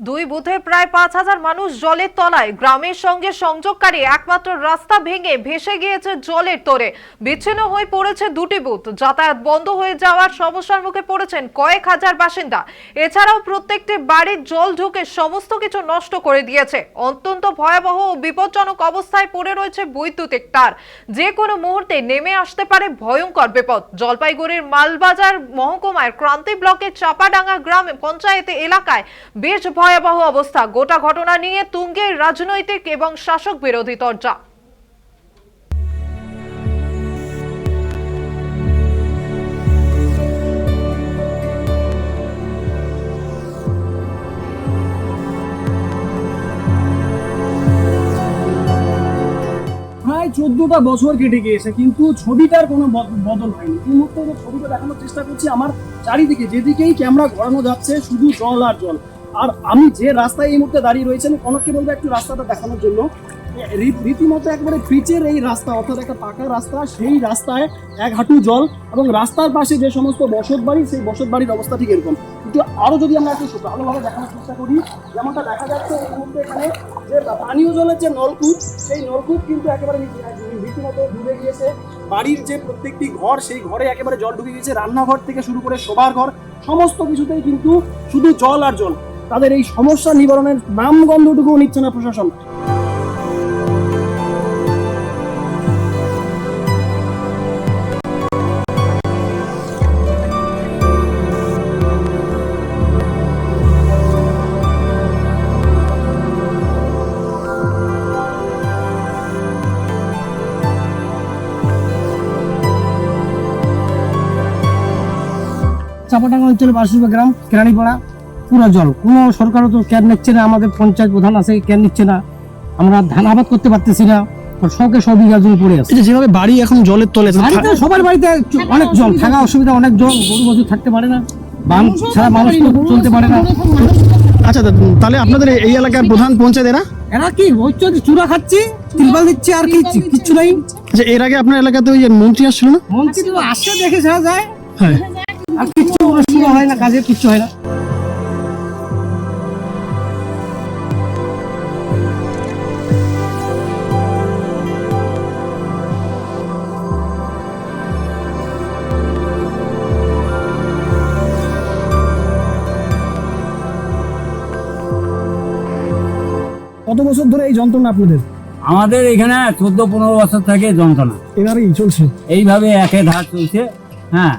দুই বুথে প্রায় পাঁচ হাজার মানুষ জলের তলায়। গ্রামের সঙ্গে সংযোগকারী একমাত্র রাস্তা ভেঙে ভেসে গিয়েছে জলের তোরে। বিচ্ছিন্ন হয়ে পড়েছে দুটি বুথ। যাতায়াত বন্ধ হয়ে যাওয়ার সমস্যার মুখে পড়েছেন কয়েক হাজার বাসিন্দা। এছাড়াও প্রত্যেকটি বাড়ির জল ঢুকে সমস্ত কিছু নষ্ট করে দিয়েছে। অত্যন্ত ভয়াবহ ও বিপজ্জনক অবস্থায় পড়ে রয়েছে বৈদ্যুতিক তার। যে কোনো মুহূর্তে নেমে আসতে পারে ভয়ঙ্কর বিপদ। জলপাইগুড়ির মালবাজার মহকুমায় ক্রান্তি ব্লকের চাপাডাঙ্গা গ্রাম পঞ্চায়েত এলাকায় বেশ ভয়াবহ অবস্থা। গোটা ঘটনা নিয়ে তুঙ্গের রাজনৈতিক এবং শাসক বিরোধী তরজা। চোদ্দটা বছর কেটে গিয়েছে, কিন্তু ছবিটার কোনো বদল হয়নি। এই মুহূর্তে ছবিটা দেখানোর চেষ্টা করছি আমার চারিদিকে। যেদিকেই ক্যামেরা ঘোরানো যাচ্ছে, শুধু জল আর জল। আর আমি যে রাস্তায় এই মুহূর্তে দাঁড়িয়ে রয়েছে রয়েছেন কনককে বলব একটু রাস্তাটা দেখানোর জন্য। রীতিমতো একবারে পিচের এই রাস্তা, অর্থাৎ একটা পাকা রাস্তা, সেই রাস্তায় এক হাঁটু জল এবং রাস্তার পাশে যে সমস্ত বসত বাড়ি, সেই বসত বাড়ির অবস্থা ঠিক এরকম। কিন্তু আরও যদি আমরা একটু ভালোভাবে দেখানোর চেষ্টা করি, যেমনটা দেখা যাচ্ছে এই মুহূর্তে এখানে যে পানীয় জলের যে নলকূপ, সেই নলকূপ কিন্তু একেবারে রীতিমতো ডুবে গিয়েছে। বাড়ির যে প্রত্যেকটি ঘর, সেই ঘরে একেবারে জল ঢুকে গিয়েছে। রান্নাঘর থেকে শুরু করে শোবার ঘর, সমস্ত কিছুতেই কিন্তু শুধু জল আর জল। তাদের এই সমস্যা নিবারণের নাম নামগন্ধটুকুও নিচ্ছে না প্রশাসন। চাপাডাঙ্গা অঞ্চলের বাসুবা গ্রাম কেরানিপাড়া। পুরো জল। কোনো সরকারও তো কেয়ার নিচ্ছে না আমাদের পঞ্চায়েত প্রধান আছে কেয়ার নিচ্ছে না। আমরা ধান আবাদ করতে পারতেছি না শখে সব বিঘা জমি পড়ে আছে। যেভাবে বাড়ি এখন জলের তলে বাড়িতে সবার বাড়িতে অনেক জল থাকা অসুবিধা অনেক জল গরু বছর থাকতে পারে না বান ছাড়া মানুষ চলতে পারে না। আচ্ছা তাহলে আপনাদের এই এলাকার প্রধান পঞ্চায়েত এরা? এরা কি হচ্ছে চূড়া খাচ্ছি তিলবাল দিচ্ছে আর কি কিচ্ছু নাই। আচ্ছা এর আগে আপনার এলাকাতে ওই মন্ত্রী আসছিল না? মন্ত্রী আসছে দেখে ছাড়া যায়। হ্যাঁ। আর কিচ্ছু শুরু হয় না কাজে কিচ্ছু হয় না। কত বছর ধরে এই যন্ত্রণা আপনাদের? আমাদের এখানে চোদ্দ পনেরো বছর থেকে যন্ত্রণা। এভাবেই চলছে? এইভাবে একে ধার চলছে হ্যাঁ।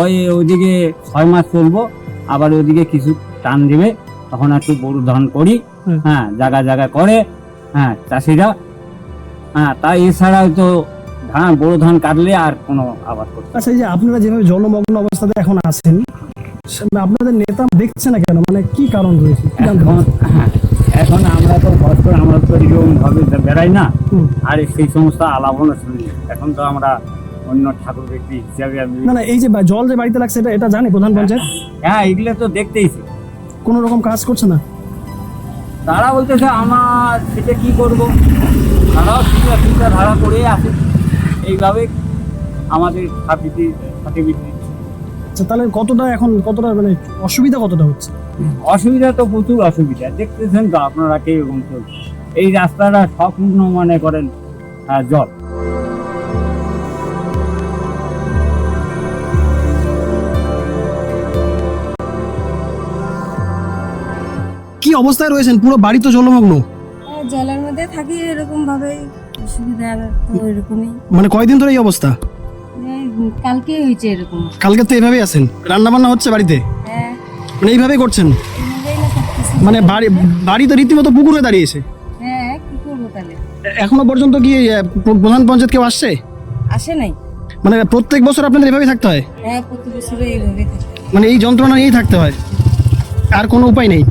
ওই ওইদিকে ছয় মাস চলবো আবার ওইদিকে কিছু টান দিবে তখন একটু গরু ধান করি হ্যাঁ জায়গা জায়গা করে হ্যাঁ চাষিরা হ্যাঁ তাই এছাড়াও তো ধান বড় ধান কাটলে আর কোনো আবাদ করতে আচ্ছা এই যে আপনারা যেভাবে জলমগ্ন অবস্থাতে এখন আছেন আপনাদের নেতা দেখছে না কেন? মানে কি কারণ রয়েছে? হ্যাঁ, এখন আমরা তো বয়স্ক আমরা তো এরকম ভাবে বেড়াই না। আর সেই সমস্ত আলাপনা শুনি। এখন তো আমরা অন্য ঠাকুর ব্যক্তি হিসাবে আমি না না এই যে জল যে বাড়িতে লাগছে এটা এটা জানে প্রধান পঞ্চায়েত? হ্যাঁ এগুলো তো দেখতেইছি কোনো রকম কাজ করছে না? তারা বলতেছে আমার সেটা কি করব? তারাও চিন্তা চিন্তা ধারা করে আছে। এইভাবে আমাদের সার্টিফিকেট সার্টিফিকেট আচ্ছা তাহলে কতটা এখন কতটা মানে অসুবিধা কতটা হচ্ছে? অসুবিধা তো প্রচুর অসুবিধা। দেখতেছেন তো আপনারা কীরকম চলছে এই রাস্তাটা সম্পূর্ণ মনে করেন জল। কি অবস্থায় রয়েছেন? পুরো বাড়ি তো জলমগ্ন। হ্যাঁ, জলের মধ্যে থাকি এরকম ভাবে অসুবিধা তো এরকমই। মানে কয়দিন ধরে এই অবস্থা? কালকে হয়েছে এরকম। কালকে তো এইভাবেই আছেন। রান্না বান্না হচ্ছে বাড়িতে? হ্যাঁ। মানে এইভাবেই করছেন? মানে বাড়ি বাড়ি তো রীতিমতো পুকুরে দাঁড়িয়েছে। হ্যাঁ করব তাহলে এখনও পর্যন্ত কি প্রধান পঞ্চায়েত কেউ আসছে? আসে নাই। মানে প্রত্যেক বছর আপনাদের এভাবেই থাকতে হয়? হ্যাঁ প্রত্যেক বছর এইভাবেই মানে এই যন্ত্রণা নিয়েই থাকতে হয়। আর কোনো উপায় নেই?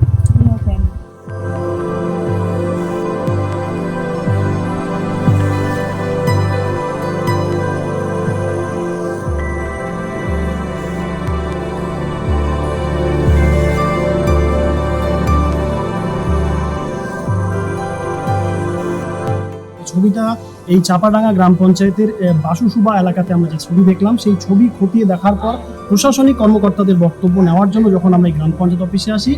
ছবিটা এই চাপাডাঙ্গা গ্রাম পঞ্চায়েতের বাসুসুবা এলাকাতে আমরা যে ছবি দেখলাম, সেই ছবি খতিয়ে দেখার পর প্রশাসনিক কর্মকর্তাদের বক্তব্য নেওয়ার জন্য যখন আমরা এই গ্রাম পঞ্চায়েত অফিসে আসি,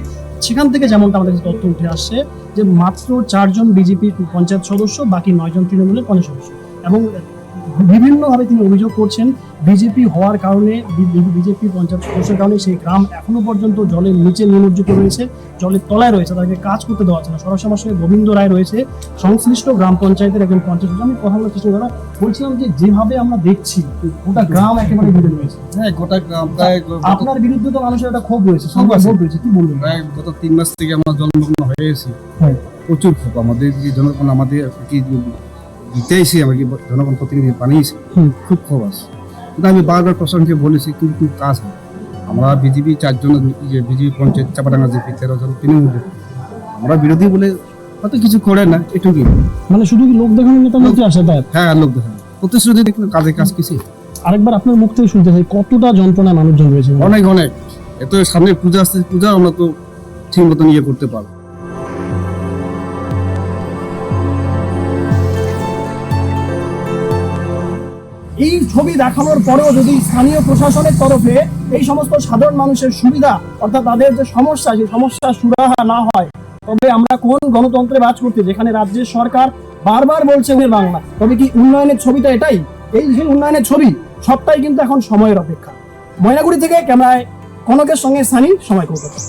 সেখান থেকে যেমনটা আমাদের তথ্য উঠে আসছে যে মাত্র চারজন বিজেপি পঞ্চায়েত সদস্য, বাকি নয়জন তৃণমূলের পঞ্চায়েত সদস্য। এবং বিভিন্নভাবে তিনি অভিযোগ করছেন বিজেপি হওয়ার কারণে বিজেপি পঞ্চায়েত সদস্যের কারণে সেই গ্রাম এখনও পর্যন্ত জলের নিচে নিমজ্জিত রয়েছে জলের তলায় রয়েছে তাদেরকে কাজ করতে দেওয়া হচ্ছে না। সরাসরি আমার সঙ্গে গোবিন্দ রায় রয়েছে সংশ্লিষ্ট গ্রাম পঞ্চায়েতের একজন পঞ্চায়েত আমি কথা বলার চেষ্টা করি বলছিলাম যে যেভাবে আমরা দেখছি গোটা গ্রাম একেবারে ঘিরে রয়েছে। হ্যাঁ গোটা গ্রাম প্রায় আপনার বিরুদ্ধে তো মানুষের একটা ক্ষোভ রয়েছে ক্ষোভ রয়েছে কি বলবেন? প্রায় গত তিন মাস থেকে আমরা জন্মগ্ন হয়ে গেছি হ্যাঁ। প্রচুর ক্ষোভ। আমাদের জনগণ আমাদের কি দিতেইছি আমাকে জনগণ প্রতিনিধি বানিয়েছে। খুব ক্ষোভ আছে। কিন্তু আমি বারবার প্রশাসনকে বলেছি কিন্তু কাজ হয় আমরা বিজেপি চারজন যে বিজেপি পঞ্চায়েত চাপাডাঙ্গা যে তেরো জন তৃণমূল। আমরা বিরোধী বলে হয়তো কিছু করে না এটুকুই। মানে শুধু কি লোক দেখানোর নেতা মন্ত্রী আসে তাই? হ্যাঁ লোক দেখানো। প্রতিশ্রুতি দেখলে কাজে কাজ কিছু আরেকবার আপনার মুখ থেকে শুনতে চাই কতটা যন্ত্রণায় মানুষজন রয়েছে? অনেক অনেক। এত সামনে পূজা আসছে পূজা আমরা তো ঠিক মতন ইয়ে করতে পারব। এই ছবি দেখানোর পরেও যদি স্থানীয় প্রশাসনের তরফে এই সমস্ত সাধারণ মানুষের সুবিধা, অর্থাৎ তাদের যে সমস্যা সেই সমস্যা সুরাহা না হয়, তবে আমরা কোন গণতন্ত্রে বাজ করতে যেখানে রাজ্যের সরকার বারবার বলছে বাংলা, তবে কি উন্নয়নের ছবিটা এটাই? এই যে উন্নয়নের ছবি, সবটাই কিন্তু এখন সময়ের অপেক্ষা। ময়নাগুড়ি থেকে ক্যামেরায় কনকের সঙ্গে স্থানীয় সময় কলকাতা।